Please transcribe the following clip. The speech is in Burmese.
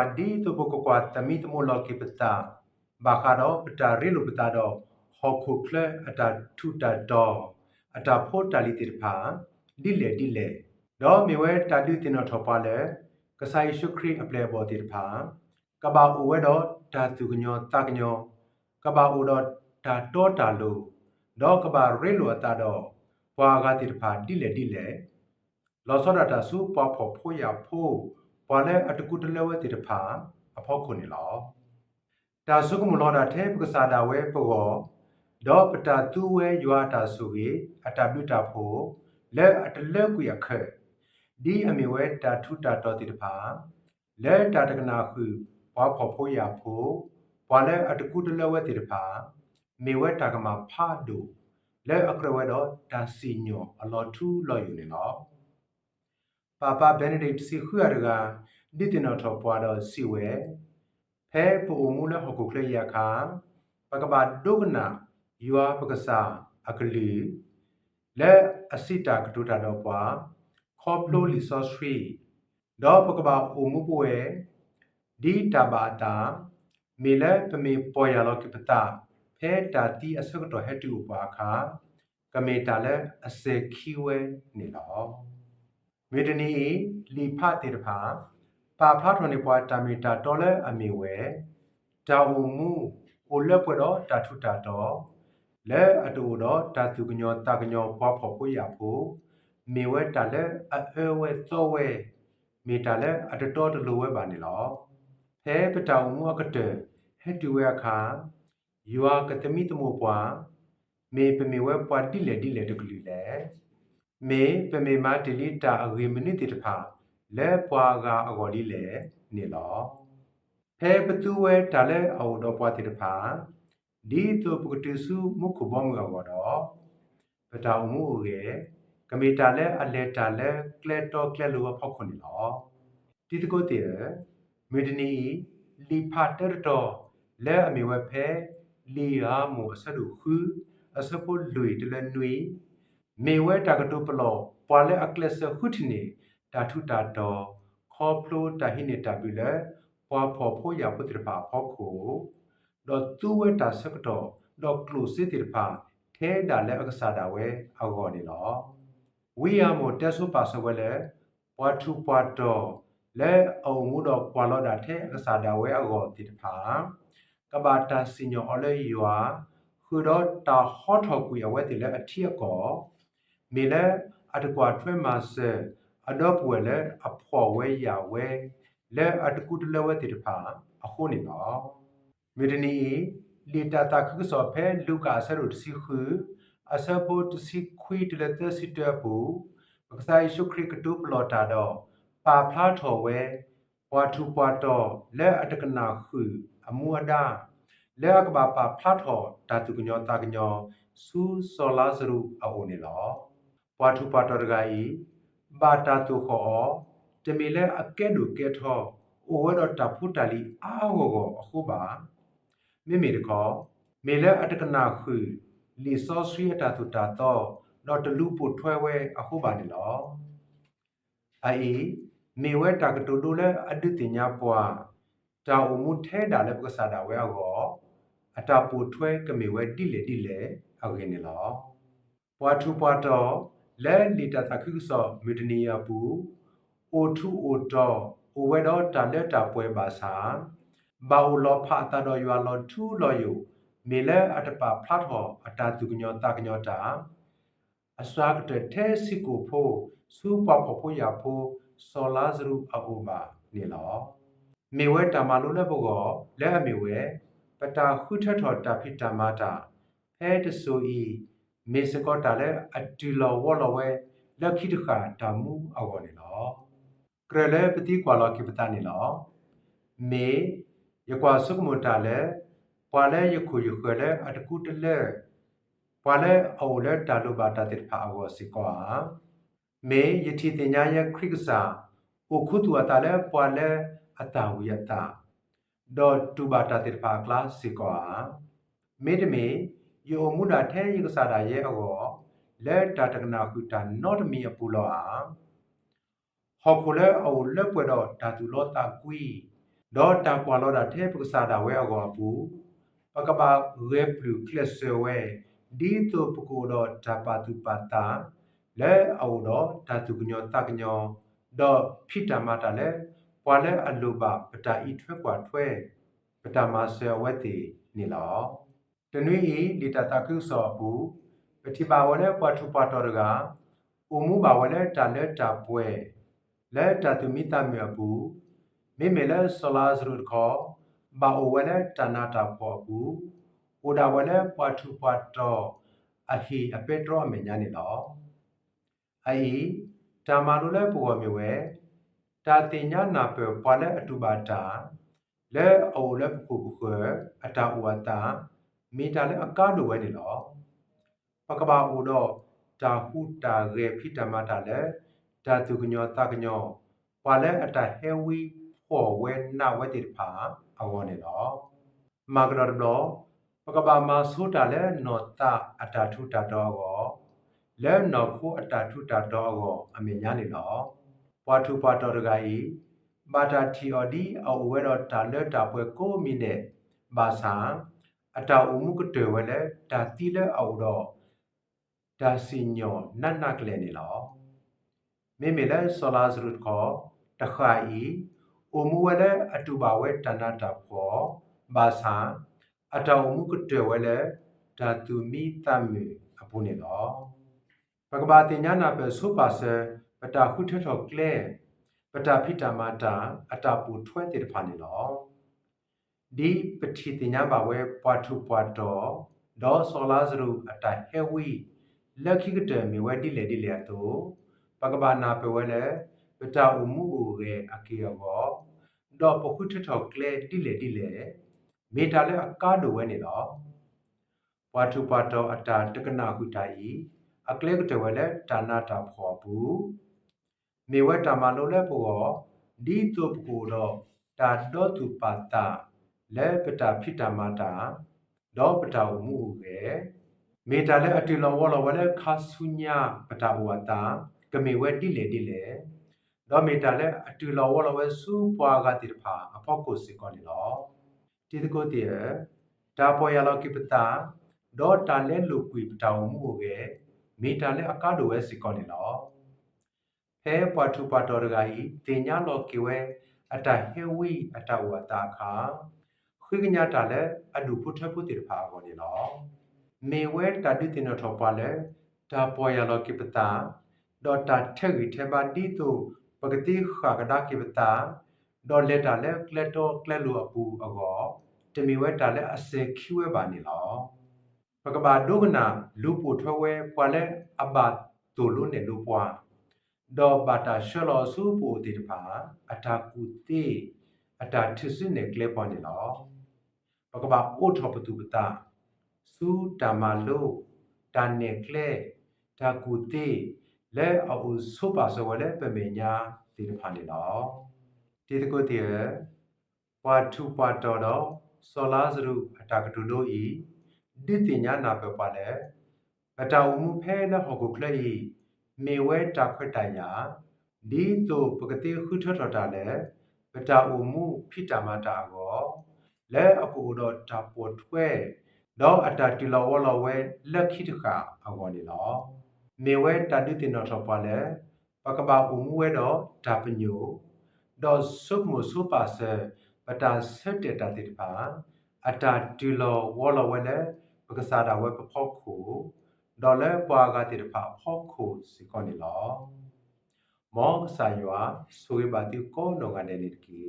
ပွားဒီတုပကကွာတမိတမိုလောကိပတာဘာခါတော့ပတာရီလိုပတာတော့ဟောခုကလအတာထုတာတော့အတာဖို့တာလီတိဖာဒီလေဒီလေတော့မြေဝဲတာတုတင်တော့ထောပါလေကဆိုင်ရှုခရီအပလေဘောတိဖာကဘာအိုဝဲတော့တာသူကညောတာကညောကဘာအိုတော့တာတော့တာလို့တော့ကဘာရီလိုအတာတော့ပွာကတိဖာဒီလေဒီလေလောစောဒတာစုပဖို့ဖို့ရဖို့ ပွာလဲအတကုတလဲဝဲတိဖာအဖို့ခုန်နေလောတာစုကမလောတာထဲပကစားတာဝဲပေါ်ဒေါပတာသူဝဲယွာတာစုကြီးအတပိတာဖို့လဲအတလဲကွေခက်ဒီအမေဝဲတာထုတာတော်တိတဖာလဲတာတကနာခုဘွားဖို့ဖို့ရဖို့ဘွာလဲအတကုတလဲဝဲတိတဖာမေဝဲတာကမှာဖာဒူလဲအကရဝဲတော့တာစီညောအလောထူလော်ယူနေနော် ပါပါဘန်နဒိတ်စီခွရကဒီတင်တော်ထော်ပွားတော့စီဝဲဖဲပူမူလဟကုကလေရခါပကဘာဒုကနာယွာပကစာအကလီလဲအစိတာကတုတာတော့ပွားခေါပလိုလီဆော့စထရီတော့ပကဘာအုံမှုပွဲဒီတဘာတာမေလဲပမေပေါ်ရလောကိပတာဖဲတာတီအစကတော့ဟက်တူပွားခါကမေတာလဲအစေခီဝဲနေလော မေတနီလီဖတေတဖာပါဖလာထွန်နေပွားတာမီတာတော်လဲအမီဝဲတာဝမှုအိုလက်ပွတော့တာထုတာတော့လဲအတူတော့တာသူကညောတာကညောပွားဖို့ဖို့ရဖို့မေဝဲတာလဲအအဝဲသောဝဲမေတာလဲအတတော်တလူဝဲပါနေလောဖဲပတောင်မှုအကတဲ့ဟက်တူဝဲခါယူအားကတမိတမိုပွားမေပမေဝဲပွားတိလေတိလေတကလူလေ မေပမေမာတလီတာအဂေမနိတိတဖာလဲပွားကအဂော်လီလေနေလောဖဲပတူဝဲတာလဲအော်တော့ပွားတိတဖာဒီတုပကတိစုမုခုဘောမကောတော့ပတောင်မှုရဲ့ကမီတာလဲအလက်တာလဲကလက်တော့ကလက်လိုဖောက်ခွန်လောဒီတကုတ်တည်းမေဒနီလီဖာတရတော့လဲအမီဝဲဖဲလီယာမူအစရုခုအစပုလွေတလနွေ မေဝဲတာကတုပလောပွာလဲအကလက်ဆခုထနေတာထုတာတော့ခေါပလိုတာဟိနေတာပြီလဲပွာဖော်ဖို့ရပုတ္တပါဖောက်ခုတော့သူဝဲတာစကတော့တော့ကလုစစ်တိဖာထဲတာလဲအကစားတာဝဲအောက်ကောနေလောဝီယာမိုတက်ဆုပါဆဝဲလဲပွားထုပွားတော့လဲအောင်မှုတော့ပွာလောတာထဲအကစားတာဝဲအောက်ကောတိတဖာကဘာတာစညောအလဲယွာခုတော့တာဟော့ထော်ကွေအဝဲတိလဲအထီအကော မေလဲအတကွာထွဲမှာစအတော့ပွေလဲအဖော်ဝဲရဝဲလဲအတကုတလဲဝဲတိတဖာအခုနေတော့မေဒနီလီတာတာခုစောဖဲလူကာဆရုတစီခုအစဖို့တစီခွီတလက်တစီတပူပကဆိုင်ရှုခရကတုပလောတာတော့ပါဖလားထော်ဝဲပွားထုပွားတော့လက်အတကနာခုအမူအဒါလက်ကဘာပါဖလားထော်ဓာတုကညောတာကညောစူစောလာစရုအိုနေလော ပွားထုပွားတော့တကကြီးဘာတာတုခောတမီလဲအကဲ့တို့ကဲထော်အိုဝတော့တဖုတလီအာဟောကိုအခုပါမိမိတကောမေလဲအတကနာခုလီဆောဆွေတာတူတာတော့တော့တလူပုထွဲဝဲအခုပါနေလောအေမေဝဲတာကတူတူလဲအတုတင်ညာပွားတာအမှုထဲတာလဲပက္ကစားတာဝဲအောအတာပူထွဲကမေဝဲတိလေတိလေအောက်ခင်းနေလောပွားထူပွားတော့ လဲလီတာတခုဆောမီဒနီယာပူအိုထူအိုတော့အိုဝဲတော့တာလက်တာပွဲပါစာဘာဝလောဖာတာတော့ရွာလောထူလောယုမေလဲအတပါဖလတ်ဟောအတာသူကညောတာကညောတာအစရာကတဲ့ထဲစီကိုဖို့စူပပဖို့ရဖို့ဆောလာဇရုအဘူဘာနေလောမေဝဲတမလိုလဲဘောကလဲအမေဝဲပတာခုထထောတာဖိတမတာဖဲတဆူဤ မေစကောတာလဲအတူလောဝလောဝဲလက်ခိတခါတမှုအောနေလောကရလဲပတိကွာလောကိပတနေလောမေယကွာစုကမတာလဲပွာလဲယခုယခွလဲအတကုတလဲပွာလဲအော်လဲတာလုဘာတာတိဖာအောစီကွာမေယတိတင်ညာယခရိကစာဥခုတူအတာလဲပွာလဲအတာဝယတာဒေါ်တူဘာတာတိဖာကလာစီကွာမေတမေ ယောမူနာထဲယကစာတာရဲ့အောလဲတာတကနာခုတာ not me အပူလောအာဟော်ခိုလဲအော်လက်ပွေတော့ဓာတူလောတာကွီဒေါ်တာပွာလောတာထဲပကစားတာဝဲအကောပူပကဘာရဲပလူကလဆဝဲဒီတိုပကိုတော့တပါတူပတာလဲအော်တော့ဓာတုကညောတကညောဒေါ်ဖိတမတာလဲပွာလဲအလိုပါပတာဤထွဲကွာထွဲပတာမဆဝဲတီနီလော တနွေဤလီတာတကုဆောဘူးပတိပါဝလဲပွားထူပွားတော်ကဥမှုပါဝလဲတာလဲတာပွဲလဲတာတူမီတာမြေဘူးမိမေလဲဆလာဇရုခေါ်ဘာအိုဝလဲတနာတာပေါ်ဘူးအိုဒါဝလဲပွားထူပွားတော်အဟီအပေတော်အမေညာနေလောအိတာမာလိုလဲပေါ်မြေဝဲတာတင်ညာနာပေပွာလဲအတူပါတာလဲအိုလဲပခုပခုအတာဝတာ မိတာလဲအကားလိုဝဲနေလောပကဘာအိုတော့တာဟုတာရေဖိတမတာလဲတာသူကညောတကညောပွာလဲအတာဟဲဝီဖော်ဝဲနာဝဲတိဖာအဝေါ်နေလောမာကတော်ဘလောပကဘာမဆိုတာလဲနော်တာအတာထုတာတော့ကောလဲနော်ခုအတာထုတာတော့ကောအမေညာနေလောပွားထုပွားတော်တကကြီးဘာတာတီအော်ဒီအဝဲတော့တာလဲတာပွဲကိုမိနဲ့ဘာသာ အတာအမှုကတေဝဲလဲတာတီလဲအော်တော့ဒါစီညောနတ်နတ်ကလေးနေလောမိမိလဲဆောလာဇရုတ်ခေါ်တခါဤအမှုဝဲလဲအတူပါဝဲတဏ္ဍတာဖောဘာသာအတောင်မှုကတေဝဲလဲဓာတုမိတမေအပူနေလောဘဂဗာတင်ညာနာပဲဆုပါစပတာခုထထောကလဲပတာဖိတမတာအတာပူထွဲတဲ့ဖာနေလော ဒီပတိတင်ညာပါဝဲပွားထုပွားတော်ဒေါ်ဆောလာဇရုအတာဟဲဝီလက်ခိကတမီဝဲတိလေတိလေအတူပကဘာနာပဝဲလေပတာအမှုအိုရဲ့အကေယောတော့ပခုထထောကလေတိလေတိလေမေတာလေအကားလိုဝဲနေတော့ဝါထုပါတော်အတာတကနာခုတိုင်အကလေကတဝဲလေတာနာတာဖော်ဘူးမေဝဲတာမလိုလဲပေါ်ဒီတုပကိုတော့တာတော့သူပါတာ လဲပတာဖိတမတာတော့ပတာမှုရဲ့မေတာလဲအတီလောဝလောဝလဲခါဆုညာပတာဝတာကမေဝဲတိလေတိလေတော့မေတာလဲအတီလောဝလောဝဲစူပွားကတိဖာအဖောက်ကိုစီကောနေလောတိတကိုတေတာပေါ်ရလောကိပတာတော့တာလဲလူကွေပတာဝမှုရဲ့မေတာလဲအကားလိုဝဲစီကောနေလောဖဲပွားထူပါတော်ဂါဤတင်ညာလောကေဝဲအတဟေဝီအတဝတာခါ ခွေကညာတာလဲအဒုဖုထဖုတိဖာကောနေလောမေဝဲတာဒိတင်ထောပါလဲတာပေါ်ရလောကိပတာဒေါ်တာထက်ရီထေဘာဒီတုပဂတိခါကဒါကိပတာဒေါ်လက်တာလဲကလက်တော့ကလက်လိုအပူအကောတမီဝဲတာလဲအစေခ ्यू ဝဲပါနေလောပကဘာဒုကနာလူပူထွဲဝဲပွာလဲအဘတူလုနေလူပွာဒေါ်ဘာတာရှလောစုပူတိတပါအတာကူတေအတာထစ်စနေကလေပေါ်နေလော ပကဘာအိုထောပတူပတာစုတမလုတန်နေကလေတာကူတေလဲအူဆုပါစဝလဲပမေညာဒီတဖာနေလောဒီတကုတေဝါထုပါတော်တော်စောလာစရုအတာကတူလို့ဤဒီတင်ညာနာပပလဲအတာဥမှုဖဲလဟောကုကလေဤမေဝဲတာခွတ်တယာဒီတုပကတိခုထထတာလဲပတာဥမှုဖိတမတာကော လဲအကူတော့တာပေါ်ထွဲတော့အတာတီလောဝလောဝဲလက်ခိတခါအကောနေလောမေဝဲတာတိတင်တော့တော့ပါလဲပကဘာဥမှုဝဲတော့ဒါပညိုတော့ဆုပ်မှုဆုပါဆဲပတာဆက်တတာတိတပါအတာတီလောဝလောဝဲလဲပကစားတာဝဲပဖောက်ခုဒေါ်လာပွားကတိတပါဖောက်ခုစီကောနေလောမောကဆာယွာဆွေပါတိကောနောကနေနေကီ